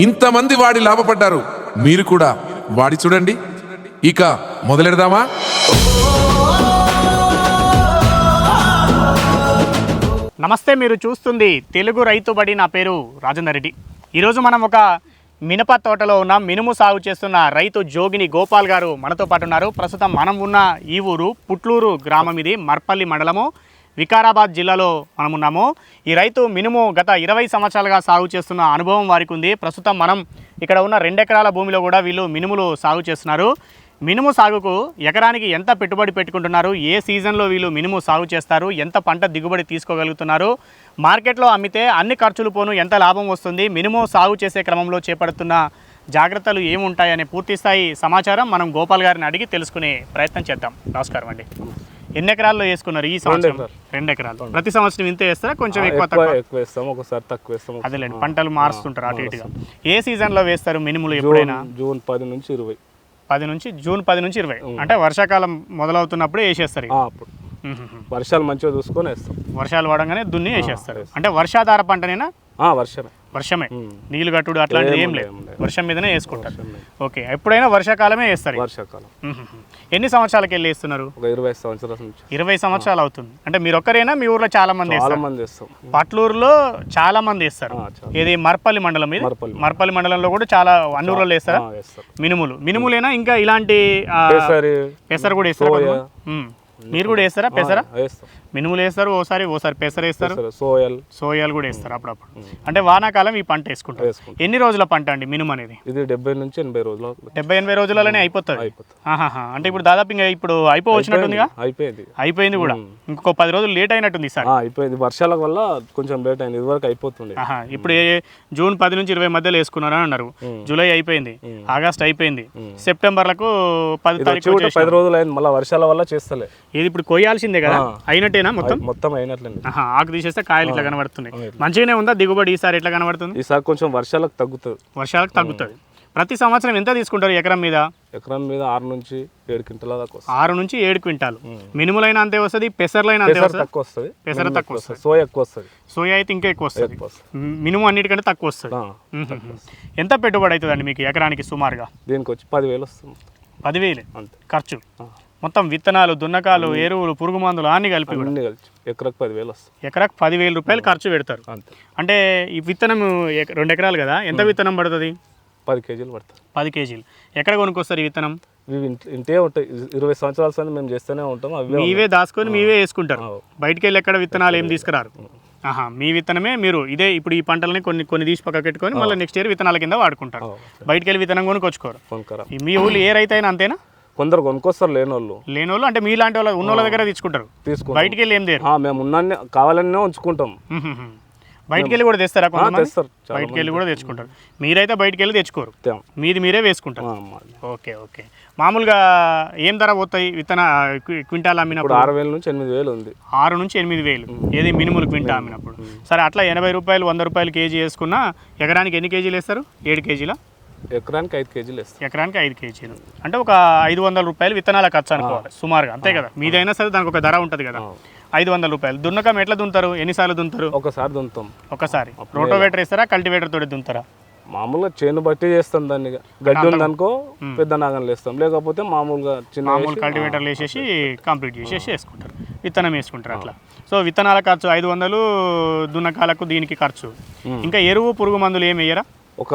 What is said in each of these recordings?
ఇంతమంది వాడి లాభపడ్డారు. మీరు కూడా వాడి చూడండి. ఇక మొదలెడదామా? నమస్తే మీరు చూస్తుంది తెలుగు రైతు బడి. నా పేరు రాజేందర్ రెడ్డి. ఈరోజు మనం ఒక మినప తోటలో ఉన్న మినుము సాగు చేస్తున్న రైతు జోగిని గోపాల్ గారు మనతో పాటు ఉన్నారు. ప్రస్తుతం మనం ఉన్న ఈ ఊరు పుట్లూరు గ్రామం ఇది మర్పల్లి మండలము. వికారాబాద్ జిల్లాలో మనం ఉన్నాము ఈ రైతు మినుము గత ఇరవై సంవత్సరాలుగా సాగు చేస్తున్న అనుభవం వారికి ఉంది. ప్రస్తుతం మనం ఇక్కడ ఉన్న రెండెకరాల భూమిలో కూడా వీళ్ళు మినుములు సాగు చేస్తున్నారు. మినుము సాగుకు ఎకరానికి ఎంత పెట్టుబడి పెట్టుకుంటున్నారు? ఏ సీజన్లో వీళ్ళు మినుము సాగు చేస్తారు? ఎంత పంట దిగుబడి తీసుకోగలుగుతున్నారు? మార్కెట్లో అమ్మితే అన్ని ఖర్చులు పోను ఎంత లాభం వస్తుంది? మినుము సాగు చేసే క్రమంలో చేపడుతున్న జాగ్రత్తలు ఏముంటాయనే పూర్తి స్థాయి సమాచారం మనం గోపాల్ గారిని అడిగి తెలుసుకునే ప్రయత్నం చేద్దాం. నమస్కారం అండి. ఎన్ని ఎకరాల్లో వేసుకున్నారు ఈ సంవత్సరం. రెండు ఎకరాలు. ప్రతి సంవత్సరం ఇంతే వేస్తారా? కొంచెం ఎక్కువ తక్కువ? ఎక్కువ వేస్తాం. ఒకసారి తక్కువ వేస్తాం. అదేలేండి పంటలు మారుస్తుంటారు అటు ఇటుగా. ఏ సీజన్లో వేస్తారు మినుములు ఎప్పుడైనా? జూన్ పది నుంచి ఇరవై. పది నుంచి జూన్ పది నుంచి ఇరవై. అంటే వర్షాకాలం మొదలవుతున్నప్పుడే వేసేస్తారు అప్పుడు. వర్షాలు మంచిగా చూసుకొని వేస్తాం. వర్షాలు పడంగానే దున్ని వేసేస్తారు. అంటే వర్షాధార పంటనేనా? వర్షమే. వర్షమే. నీళ్ళు కట్టుడు అట్లాంటిది ఏం లేదు. వర్షం మీదనే వేసుకుంటారు. ఓకే. ఎప్పుడైనా వర్షాకాలమే వేస్తారు. వర్షాకాలం. ఎన్ని సంవత్సరాలకి వెళ్ళి వేస్తున్నారు? ఇరవై సంవత్సరాల నుంచి. ఇరవై సంవత్సరాలు అవుతుంది. అంటే మీరు ఒక్కరేనా? మీ ఊర్లో చాలా మంది చాలా వేస్తారు. మంది వేస్తాం. పట్లూరులో చాలా మంది వేస్తారు. ఇది మర్పల్లి మండలం ఇది? మర్పల్లి. మండలంలో కూడా చాలా అన్ని ఊర్లలో వేస్తారా? మినుములు. మినుములేనా? ఇంకా ఇలాంటి పెసర కూడా వేస్తారా. మీరు కూడా వేస్తారా? పెసర? మినుములు వేస్తారు ఓసారి ఓసారి పెసర వేస్తారు. సోయల్. సోయాలు కూడా వేస్తారు అప్పుడప్పుడు. అంటే వానాకాలం ఈ పంట వేసుకుంటారు. వేసుకుంటాం. ఎన్ని రోజుల పంట అండి మినుము అనేది? ఇది డెబ్బై నుంచి ఎనభై రోజులు డెబ్బై ఎనభై రోజులలోనే అయిపోతుంది. అయిపోతుంది. అంటే ఇప్పుడు దాదాపు ఇంకా ఇప్పుడు అయిపోవచ్చినట్టుందిగా అయిపోయింది. అయిపోయింది. కూడా. ఇంకొక పది రోజులు లేట్ అయినట్టుంది ఈసారి. ఆ, అయిపోయింది. వర్షాల వల్ల కొంచెం లేట్ అయింది. ఇదివరకు అయిపోతుండే. ఆహా. ఇప్పుడు జూన్ పది నుంచి ఇరవై మధ్యలో వేసుకున్నారని అన్నారు. జూలై అయిపోయింది. ఆగస్ట్ అయిపోయింది. సెప్టెంబర్లకు పది తారీఖు పది రోజులు అయింది మళ్ళీ వర్షాల వల్ల చేస్తలే. ఇది ఇప్పుడు కొయ్యాల్సిందే కదా? అయినట్టేనా మొత్తం? మొత్తం అయినట్లండి ఆహా. ఆకు తీసేస్తే కాయలు ఇట్లా కనబడుతున్నాయి. మంచిగానే ఉందా? దిగుబడి ఈసారి ఎట్లా కనబడుతుంది? ఈసారి కొంచెం వర్షాలకు తగ్గుతుంది. వర్షాలకు తగ్గుతుంది. ప్రతి సంవత్సరం ఎంత తీసుకుంటారు ఎకరం మీద? ఎకరం మీద ఆరు నుంచి ఏడు క్వింటల దాకా ఆరు నుంచి ఏడు క్వింటాలు. మినుములైన అంతే వస్తుంది పెసర్లైన అంతే తక్కువ వస్తుంది పెసర తక్కువ వస్తుంది. సోయా ఎక్కువ వస్తుంది. సోయా అయితే ఇంకా ఎక్కువ వస్తుంది. మినుము అన్నిటికంటే తక్కువ వస్తుంది. ఎంత పెట్టుబడి అవుతుందండి మీకు ఎకరానికి సుమారుగా? దీనికి వచ్చి పదివేలు వస్తుంది. పదివేలు. అంతే. ఖర్చు. మొత్తం విత్తనాలు దున్నకాలు ఎరువులు పురుగు మందులు అన్ని కలిపి కూడా. అన్ని కలిసి ఎకరకు పదివేలు వస్తుంది ఎకరాకు పదివేలు రూపాయలు ఖర్చు పెడతారు. అంతే. అంటే ఈ విత్తనం రెండు ఎకరాలు కదా ఎంత విత్తనం పడుతుంది? పది కేజీలు పడుతుంది పది కేజీలు. ఎక్కడ కొనుక్కొస్తారు ఈ విత్తనం? ఇవి ఇంట్- ఉంటాయి. ఇరవై సంవత్సరాల సంది మేము చేస్తూనే ఉంటాం అవే మీవే దాచుకొని మీవే వేసుకుంటారు. బయటికి వెళ్ళి ఎక్కడ విత్తనాలు ఏం తీసుకురారు? ఆహా మీ విత్తనమే మీరు. ఇదే ఇప్పుడు ఈ పంటలని కొన్ని కొన్ని తీసి పక్క పెట్టుకొని మళ్ళీ నెక్స్ట్ ఇయర్ విత్తనాల కింద వాడుకుంటారు. బయటికి వెళ్ళి విత్తనం కొనుక్కొచ్చుకోరు. మీ ఊళ్ళు ఏ రైతు అయినా అంతేనా? కొందరు కొనుక్కొస్తారు లేని వాళ్ళు లేని వాళ్ళు అంటే మీలాంటి వాళ్ళ ఉన్న వాళ్ళ దగ్గర తెచ్చుకుంటారు తీసుకుంటాం. బయటికి వెళ్ళి ఏం ఆ, మేము ఉన్నాన్ని కావాలనే ఉంచుకుంటాం. బయటికి వెళ్ళి కూడా తెస్తారా తెస్తారు బయటికి వెళ్ళి కూడా తెచ్చుకుంటారు. మీరైతే బయటికి వెళ్ళి తెచ్చుకోరు. మీది మీరే వేసుకుంటారు. Okay okay. మామూలుగా ఏం ధర పోతాయి విత్తన క్వి- క్వింటాల్ అమ్మినప్పుడు? ఆరు వేల నుంచి ఎనిమిది వేలు ఉంది. ఆరు నుంచి ఎనిమిది వేలు. ఏది మినిమల్ క్వింటా అమ్మినప్పుడు? సరే అట్లా ఎనభై రూపాయలు వంద రూపాయలు కేజీ వేసుకున్నా ఎకరానికి ఎన్ని కేజీలు వేస్తారు? ఏడు కేజీల? ఎకరానికి ఐదు కేజీలు వేస్తాం ఎకరానికి ఐదు కేజీలు. అంటే ఒక ఐదు వందల రూపాయలు విత్తనాల ఖర్చు అనుకోవాలి సుమారుగా. అంతే కదా? మీదైనా సరే దానికి ఒక ధర ఉంటుంది కదా? ఐదు వందల రూపాయలు. దున్నకం ఎట్లా దున్నుతారు ఎన్నిసార్లు దున్నుతారు ఒకసారి దుంతాం. ఒకసారి. రోటోవేటర్ వేస్తారా? కల్టివేటర్ తోటి దున్నుతారా మామూలుగా చేను బట్టి చేస్తాం దాన్ని. గడ్డి ఉందనుకో పెద్ద నాగలు వేస్తాం లేకపోతే మామూలుగా చిన్న మామూలు కల్టివేటర్లు వేసేసి కంప్లీట్ చేసేసి వేసుకుంటారు. విత్తనం వేసుకుంటారు అట్లా. సో విత్తనాల ఖర్చు ఐదు వందలు దున్నకాలకు దీనికి ఖర్చు. ఇంకా ఎరువు పురుగు మందులు ఏమి వేయరా? ఒక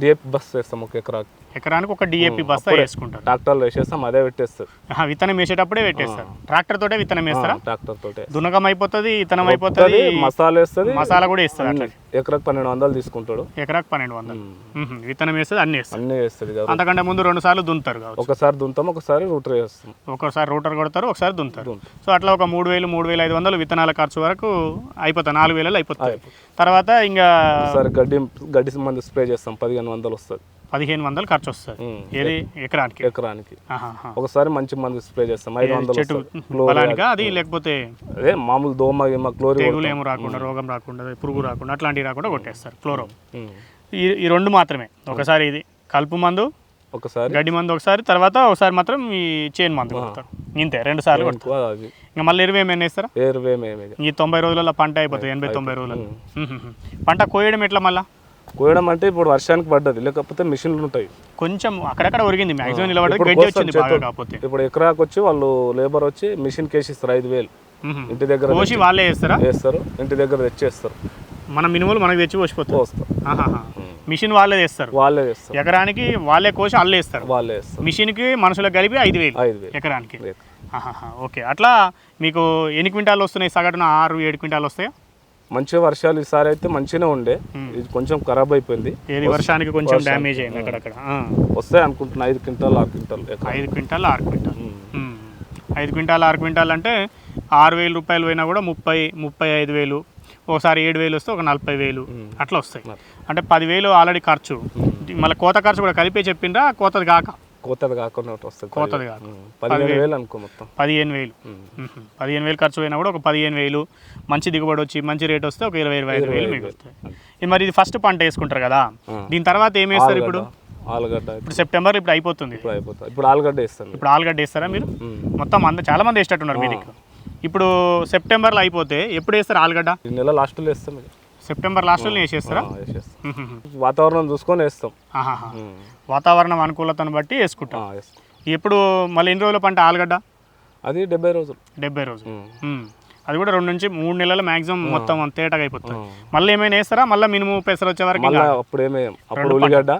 డిఏపి బస్ వేస్తాం ఒక ఎకరాకి. ఎకరానికి ఒక డిఏపి బస్తా వేసుకుంటారు. ట్రాక్టర్లో వేసేస్తాం అదే పెట్టేస్తారు. విత్తనం వేసేటప్పుడే పెట్టేస్తారు. ట్రాక్టర్ తోటే విత్తనం వేస్తారా? ట్రాక్టర్ తోటే. దున్నకం అయిపోతుంది విత్తనం అయిపోతుంది మసాలా వేస్తుంది మసాలా కూడా అట్లా ఎకరాకి పన్నెండు వందలు తీసుకుంటాడు. ఎకరాకు పన్నెండు వందలు. విత్తనం వేస్తుంది అన్ని వేస్తారు. అన్నీ వేస్తుంది కదా అంతకంటే ముందు రెండు సార్లు దున్నుతారు కావచ్చు. ఒకసారి దుంతాం ఒకసారి రూటర్ వేస్తాం. ఒకసారి రూటర్ కొడతారు ఒకసారి దున్నుతారు. సో అట్లా ఒక మూడు వేలు మూడు వేల ఐదు వందలు విత్తనాల ఖర్చు వరకు అయిపోతాయి నాలుగు వేలలో అయిపోతాయి. తర్వాత ఇంకా గడ్డి గడ్డి మంది స్ప్రే చేస్తాం పదిహేను వందలు వస్తుంది. పదిహేను వందలు ఖర్చు వస్తుంది. ఏది? ఎకరానికి. ఎకరానికి. ఒకసారి మంచి మందు స్ప్రే చేస్తాం. ఐదు వందలు చెట్టు బలానికా అది లేకపోతే అదే మామూలు దోమ గిమ క్లోరి తెగులు ఏమో రాకుండా రోగం రాకుండా పురుగు రాకుండా అట్లాంటివి రాకుండా కొట్టేస్తారు క్లోరో. ఈ ఈ రెండు మాత్రమే. ఒకసారి ఇది కలుపు మందు ఒకసారి. గడ్డి మందు ఒకసారి తర్వాత ఒకసారి మాత్రం ఈ చేను మందు కొడతారు. ఇంతే రెండు సార్లు కొడతారు. ఇంకా మళ్ళీ ఎరువు ఏమైనా వేస్తారా? ఏరువేమేమి ఈ తొంభై రోజులలో పంట అయిపోతుంది ఎనభై తొంభై రోజులలో. పంట కోయడం ఎట్లా మళ్ళా? కోయడం అంటే ఇప్పుడు వర్షానికి పడ్డది లేకపోతే మిషన్లు ఉంటాయి. కొంచెం అక్కడక్కడ ఒరిగింది నిలబడదు గడ్డి వచ్చింది బాగా చేత్తో. కాకపోతే. ఇప్పుడు ఎకరాకు వచ్చి వాళ్ళు లేబర్ వచ్చి మిషన్ కేసి ఇస్తారు ఐదు వేలు. ఇంటి దగ్గర కోసి వాళ్ళే వేస్తారా వేస్తారు ఇంటి దగ్గర తెచ్చేస్తారు. మన మినిమల్ మనకు తెచ్చి పోసిపోతారు ఆహాహా. మిషన్ వాళ్ళే తెస్తారు వాళ్ళే వేస్తారు ఎకరానికి వాళ్ళే కోసి అల్లే వేస్తారు వాళ్ళే వేస్తారు మిషన్కి మనుషులకు కలిపి ఐదు వేలు ఐదు వేలు. ఎకరానికి. ఓకే. అట్లా మీకు ఎన్ని క్వింటాలు వస్తున్నాయి? సగటున ఆరు ఏడు క్వింటాలు వస్తాయా? మంచిగా వర్షాలు ఈసారి అయితే మంచిగానే ఉండే. ఇది కొంచెం ఖరాబ్ అయిపోయింది. ఏది వర్షానికి కొంచెం డ్యామేజ్ అయింది అక్కడక్కడ. వస్తాయి అనుకుంటున్నా. ఐదు క్వింటాల్ ఆరు క్వింటాల్. ఐదు క్వింటాల్ ఆరు క్వింటాల్. మ్మ్. ఐదు క్వింటాల్ ఆరు క్వింటాల్ అంటే ఆరు వేలు రూపాయలు పోయినా కూడా ముప్పై ముప్పై ఐదు వేలు ఒకసారి ఏడు వేలు వస్తే ఒక నలభై వేలు అట్లా వస్తాయి. అంటే పదివేలు ఆల్రెడీ ఖర్చు. మళ్ళీ కోత ఖర్చు కూడా కలిపే చెప్పిండ్రా కోతది కాక. కోతది కాకుండా ఒకటి వస్తుంది కోతది ఉమ్. పదిహేను వేలు అనుకో మొత్తం. పదిహేను వేలు. పదిహేను వేలు ఖర్చు అయినా కూడా ఒక పదిహేను వేలు మంచి దిగుబడి వచ్చి మంచి రేట్ వస్తే ఒక ఇరవై ఇరవై ఐదు వేలు మిగులుతాయి ఇది మరి ఇది ఫస్ట్ పంట వేసుకుంటారు కదా? దీని తర్వాత ఏం వేస్తారు ఇప్పుడు? ఆలుగడ్డ ఇప్పుడు సెప్టెంబర్ ఇప్పుడు అయిపోతుంది. ఇప్పుడు అయిపోతుంది. ఇప్పుడు ఆలుగడ్డ వేస్తాను ఇప్పుడు ఆలుగడ్డ వేస్తారా మీరు? మొత్తం అంద చాలా మంది వేసేటట్టున్నారు మీ దగ్గర. ఇప్పుడు సెప్టెంబర్లో అయిపోతే ఎప్పుడు వేస్తారు ఆలుగడ్డ? ఈ నెల లాస్ట్లో వేస్తాం. సెప్టెంబర్ లాస్ట్లో వేసేస్తారా. వాతావరణం చూసుకొని వేస్తాం. వాతావరణం అనుకూలతను బట్టి వేసుకుంటాం. ఎప్పుడు మళ్ళీ ఎన్ని రోజుల పంట ఆలుగడ్డ? అది డెబ్బై రోజులు. డెబ్బై రోజులు. అది కూడా రెండు నుంచి మూడు నెలల మాక్సిమం మొత్తం తేటగా అయిపోతుంది. మళ్ళీ ఏమైనా వేస్తారా? మళ్ళీ మినిమం పెసరు వచ్చే వరకు? అప్పుడు ఏమేయం అప్పుడు ఉల్లిగడ్డ.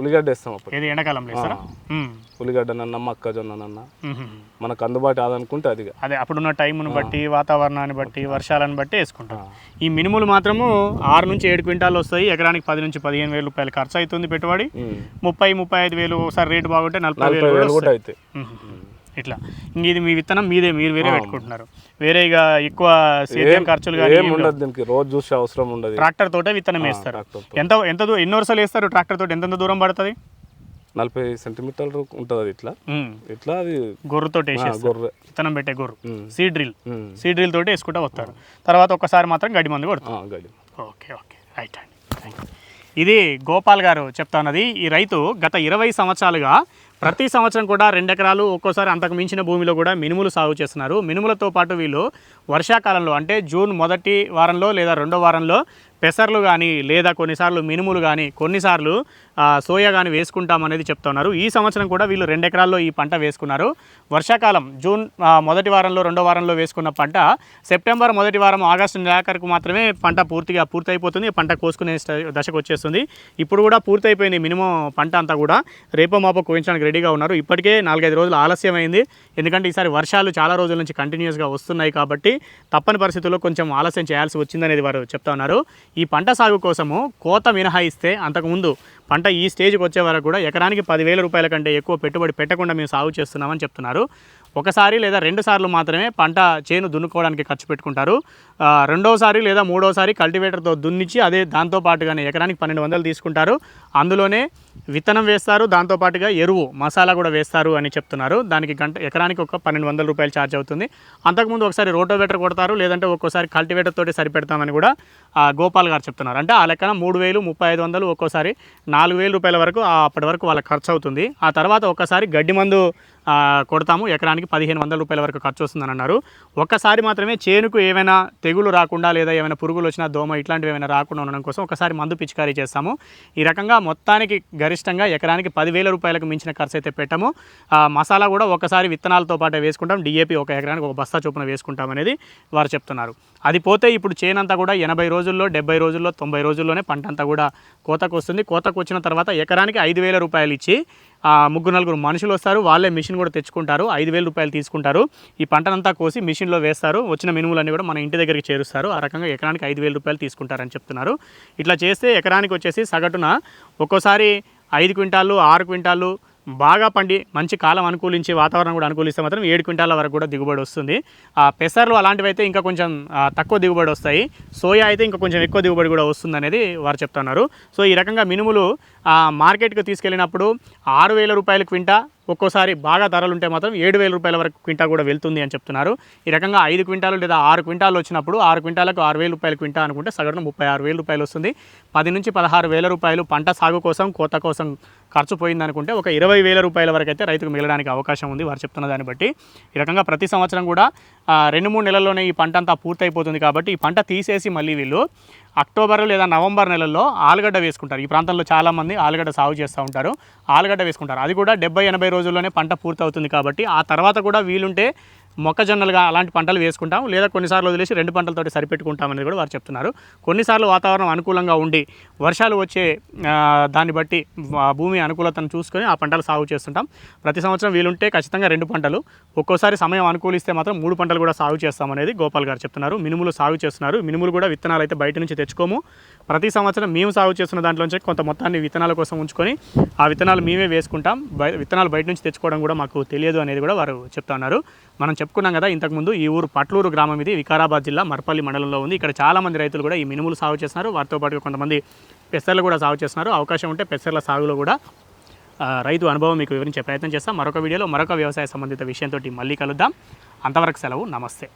ఉల్లిగడ్డ వేస్తాం అప్పుడు. ఏది ఎండాకాలంలో వేస్తారా? మ్మ్. ఉల్లిగడ్డ నన్న మొక్కజొన్న నన్న మ్మ్. మనకు అందుబాటు అదనుకుంటే అది. అదే అప్పుడున్న టైంను బట్టి వాతావరణాన్ని బట్టి వర్షాలను బట్టి వేసుకుంటాం. ఈ మినుములు మాత్రము ఆరు నుంచి ఏడు క్వింటాలు వస్తాయి ఎకరానికి పది నుంచి పదిహేను వేలు రూపాయలు ఖర్చు అవుతుంది పెట్టుబడి. ముప్పై ముప్పై ఐదు వేలు ఒకసారి రేటు బాగుంటే నలభై వేలు కూడా అవుతాయి. ఇట్లా. ఇంక ఇది మీ విత్తనం మీదే మీరు వేరే పెట్టుకుంటున్నారు. వేరే ఇక ఎక్కువ సేద్యం ఖర్చులు కానీ ఉండదు దీనికి. రోజు చూసే అవసరం ఉండదు. ట్రాక్టర్ తోటే విత్తనం వేస్తారు. ఎంత ఎంత ఎన్ని వరుసలు వేస్తారు ట్రాక్టర్ తోటి? ఎంత దూరం పడుతుంది? నలభై సెంటీమీటర్లు ఉంటుంది అది ఇట్లా. ఇట్లా అది గొర్రెతో గొర్రె. విత్తనం పెట్టే గొర్రు. Seed drill. సీడ్ డ్రిల్ తోటి వేసుకుంటూ వస్తారు. తర్వాత ఒక్కసారి మాత్రం గడ్డి మందు గడి ఓకే ఓకే. రైట్ అండి. ఇది గోపాల్ గారు చెప్తా ఉన్నది ఈ రైతు గత ఇరవై సంవత్సరాలుగా ప్రతి సంవత్సరం కూడా రెండు ఎకరాలు ఒక్కోసారి అంతకు మించిన భూమిలో కూడా మినుములు సాగు చేస్తున్నారు. మినుములతో పాటు వీళ్ళు వర్షాకాలంలో అంటే జూన్ మొదటి వారంలో లేదా రెండో వారంలో పెసర్లు కానీ లేదా కొన్నిసార్లు మినుములు కానీ కొన్నిసార్లు సోయా కానీ వేసుకుంటామనేది అనేది చెప్తున్నారు. ఈ సంవత్సరం కూడా వీళ్ళు రెండు ఎకరాల్లో ఈ పంట వేసుకున్నారు. వర్షాకాలం జూన్ మొదటి వారంలో రెండో వారంలో వేసుకున్న పంట సెప్టెంబర్ మొదటి వారం ఆగస్టు నెలాఖరుకు మాత్రమే పంట పూర్తిగా పూర్తయిపోతుంది. పంట కోసుకునే దశకు వచ్చేస్తుంది. ఇప్పుడు కూడా పూర్తయిపోయింది మినిమం పంట అంతా కూడా. రేపో మాపో కోయించడానికి రెడీగా ఉన్నారు. ఇప్పటికే నాలుగైదు రోజులు ఆలస్యం అయింది ఎందుకంటే ఈసారి వర్షాలు చాలా రోజుల నుంచి కంటిన్యూస్గా వస్తున్నాయి కాబట్టి తప్పని పరిస్థితుల్లో కొంచెం ఆలస్యం చేయాల్సి వచ్చిందనేది వారు చెప్తా ఉన్నారు. ఈ పంట సాగు కోసము కోత మినహాయిస్తే అంతకుముందు పంట ఈ స్టేజ్కి వచ్చే వరకు కూడా ఎకరానికి పదివేల రూపాయల కంటే ఎక్కువ పెట్టుబడి పెట్టకుండా మేము సాగు చేస్తున్నామని చెప్తున్నారు. ఒకసారి లేదా రెండు సార్లు మాత్రమే పంట చేను దున్నుకోవడానికి ఖర్చు పెట్టుకుంటారు. రెండోసారి లేదా మూడోసారి కల్టివేటర్తో దున్నిచ్చి అదే దాంతో పాటుగానే ఎకరానికి పన్నెండు వందలు తీసుకుంటారు. అందులోనే విత్తనం వేస్తారు దాంతోపాటుగా ఎరువు మసాలా కూడా వేస్తారు అని చెప్తున్నారు. దానికి గంట ఎకరానికి ఒక పన్నెండు వందల రూపాయలు ఛార్జ్ అవుతుంది. అంతకుముందు ఒకసారి రోటోవేటర్ కొడతారు లేదంటే ఒక్కోసారి కల్టివేటర్ తోటి సరిపెడతామని కూడా గోపాల్ గారు చెప్తున్నారు. అంటే ఆ లెక్కన మూడు వేలు ముప్పై ఐదు వందలు ఒక్కోసారి నాలుగు వేల రూపాయల వరకు అప్పటి వరకు వాళ్ళ ఖర్చు అవుతుంది. ఆ తర్వాత ఒక్కసారి గడ్డి మందు కొడతాము ఎకరానికి పదిహేను వందల రూపాయల వరకు ఖర్చు వస్తుందని అన్నారు. ఒక్కసారి మాత్రమే చేనుకు ఏమైనా తెగులు రాకుండా లేదా ఏమైనా పురుగులు వచ్చినా దోమ ఇట్లాంటివి ఏమైనా రాకుండా ఉండడం కోసం ఒకసారి మందు పిచికారీ చేస్తాము. ఈ రకంగా మొత్తానికి గరిష్టంగా ఎకరానికి పదివేల రూపాయలకు మించిన ఖర్చు అయితే పెట్టాము. మసాలా కూడా ఒకసారి విత్తనాలతో పాటే వేసుకుంటాం. డిఏపి ఒక ఎకరానికి ఒక బస్తా చొప్పున వేసుకుంటాం అనేది వారు చెప్తున్నారు. అది పోతే ఇప్పుడు చేనంతా కూడా ఎనభై రోజుల్లో డెబ్బై రోజుల్లో తొంభై రోజుల్లోనే పంట అంతా కూడా కోతకు వస్తుంది. కోతకు వచ్చిన తర్వాత ఎకరానికి ఐదు వేల రూపాయలు ఇచ్చి ముగ్గురు నలుగురు మనుషులు వస్తారు. వాళ్ళే మిషన్ కూడా తెచ్చుకుంటారు. ఐదు వేల రూపాయలు తీసుకుంటారు. ఈ పంటనంతా కోసి మిషన్లో వేస్తారు. వచ్చిన మినుములన్నీ కూడా మన ఇంటి దగ్గరికి చేరుస్తారు. ఆ రకంగా ఎకరానికి ఐదు వేల రూపాయలు తీసుకుంటారని చెప్తున్నారు. ఇట్లా చేస్తే ఎకరానికి వచ్చేసి సగటున ఒక్కోసారి ఐదు క్వింటాలు ఆరు క్వింటాలు బాగా పండి మంచి కాలం అనుకూలించి వాతావరణం కూడా అనుకూలిస్తే మాత్రం ఏడు క్వింటాల వరకు కూడా దిగుబడి వస్తుంది. ఆ పెసర్లు అలాంటివి అయితే ఇంకా కొంచెం తక్కువ దిగుబడి వస్తాయి. సోయా అయితే ఇంకా కొంచెం ఎక్కువ దిగుబడి కూడా వస్తుంది అనేది వారు చెప్తున్నారు. సో ఈ రకంగా మినుములు మార్కెట్కి తీసుకెళ్ళినప్పుడు ఆరు వేల రూపాయల క్వింటా ఒక్కోసారి బాగా ధరలు ఉంటే మాత్రం ఏడు వేల రూపాయల వరకు క్వింటా కూడా వెళ్తుంది అని చెప్తున్నారు. ఈ రకంగా ఐదు క్వింటాలు లేదా ఆరు క్వింటాలు వచ్చినప్పుడు ఆరు క్వింటాలకు ఆరు వేల రూపాయల క్వింటా అనుకుంటే సగటున ముప్పై ఆరు వేల రూపాయలు వస్తుంది. పది నుంచి పదహారు వేల రూపాయలు పంట సాగు కోసం కోత కోసం ఖర్చు పోయింది అనుకుంటే ఒక ఇరవై వేల రూపాయల వరకు అయితే రైతుకు మిగలడానికి అవకాశం ఉంది. వారు చెప్తున్న దాన్ని బట్టి ఈ రకంగా ప్రతి సంవత్సరం కూడా రెండు మూడు నెలల్లోనే ఈ పంట అంతా పూర్తయిపోతుంది కాబట్టి ఈ పంట తీసేసి మళ్ళీ వీళ్ళు అక్టోబర్ లేదా నవంబర్ నెలల్లో ఆలుగడ్డ వేసుకుంటారు. ఈ ప్రాంతంలో చాలామంది ఆలుగడ్డ సాగు చేస్తూ ఉంటారు. ఆలుగడ్డ వేసుకుంటారు. అది కూడా డెబ్బై ఎనభై రోజుల్లోనే పంట పూర్తవుతుంది కాబట్టి ఆ తర్వాత కూడా వీలుంటే మొక్కజొన్నలుగా అలాంటి పంటలు వేసుకుంటాం లేదా కొన్నిసార్లు వదిలేసి రెండు పంటలతోటి సరిపెట్టుకుంటాం కూడా వారు చెప్తున్నారు. కొన్నిసార్లు వాతావరణం అనుకూలంగా ఉండి వర్షాలు వచ్చే దాన్ని బట్టి భూమి అనుకూలతను చూసుకొని ఆ పంటలు సాగు చేస్తుంటాం. ప్రతి సంవత్సరం వీలుంటే ఖచ్చితంగా రెండు పంటలు ఒక్కోసారి సమయం అనుకూలిస్తే మాత్రం మూడు పంటలు కూడా సాగు చేస్తామనేది గోపాల్ గారు చెప్తున్నారు. మినుములు సాగు చేస్తున్నారు. మినుములు కూడా విత్తనాలు అయితే బయట నుంచి తెచ్చుకోము. ప్రతి సంవత్సరం మేము సాగు చేస్తున్న దాంట్లోంచి కొంత మొత్తాన్ని విత్తనాల కోసం ఉంచుకొని ఆ విత్తనాలు మేమే వేసుకుంటాం. బయ విత్తనాలు బయట నుంచి తెచ్చుకోవడం కూడా మాకు తెలియదు అనేది కూడా వారు చెప్తున్నారు మనం చెప్పుకున్నాం కదా ఇంతకుముందు ఈ ఊరు పట్లూరు గ్రామం ఇది వికారాబాద్ జిల్లా మర్పల్లి మండలంలో ఉంది. ఇక్కడ చాలామంది రైతులు కూడా ఈ మినుములు సాగు చేస్తున్నారు. వారితో పాటు కొంతమంది పెసర్లు కూడా సాగు చేస్తున్నారు. అవకాశం ఉంటే పెసర్ల సాగులో కూడా రైతు అనుభవం మీకు వివరించే ప్రయత్నం చేస్తాం. మరొక వీడియోలో మరొక వ్యవసాయ సంబంధిత విషయంతో మళ్ళీ కలుద్దాం. అంతవరకు సెలవు. నమస్తే.